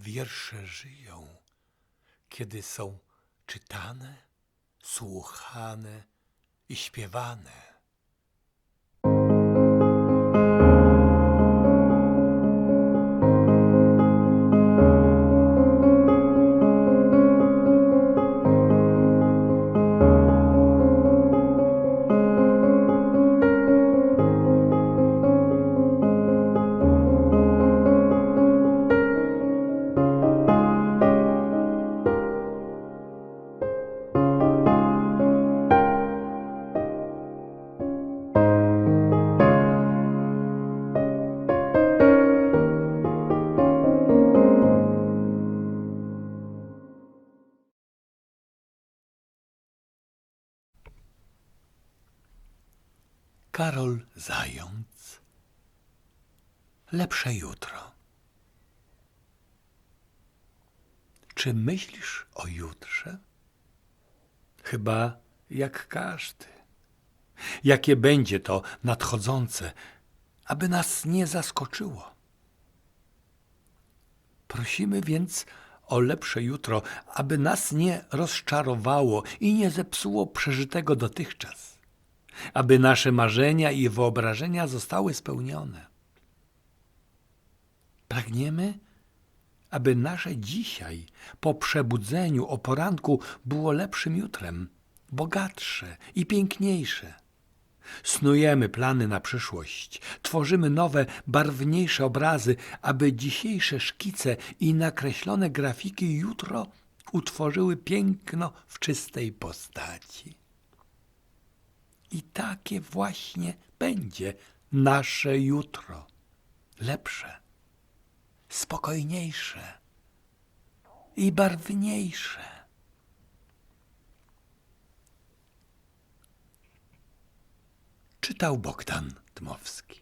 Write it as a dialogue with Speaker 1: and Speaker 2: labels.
Speaker 1: wiersze żyją, kiedy są czytane, słuchane i śpiewane. Karol Zając. Lepsze jutro. Czy myślisz o jutrze? Chyba jak każdy. Jakie będzie to nadchodzące, aby nas nie zaskoczyło. Prosimy więc o lepsze jutro, aby nas nie rozczarowało i nie zepsuło przeżytego dotychczas aby nasze marzenia i wyobrażenia zostały spełnione. Pragniemy, aby nasze dzisiaj po przebudzeniu o poranku było lepszym jutrem, bogatsze i piękniejsze. Snujemy plany na przyszłość, tworzymy nowe, barwniejsze obrazy, aby dzisiejsze szkice i nakreślone grafiki jutro utworzyły piękno w czystej postaci. I takie właśnie będzie nasze jutro. Lepsze, spokojniejsze i barwniejsze. Czytał Bogdan Dmowski.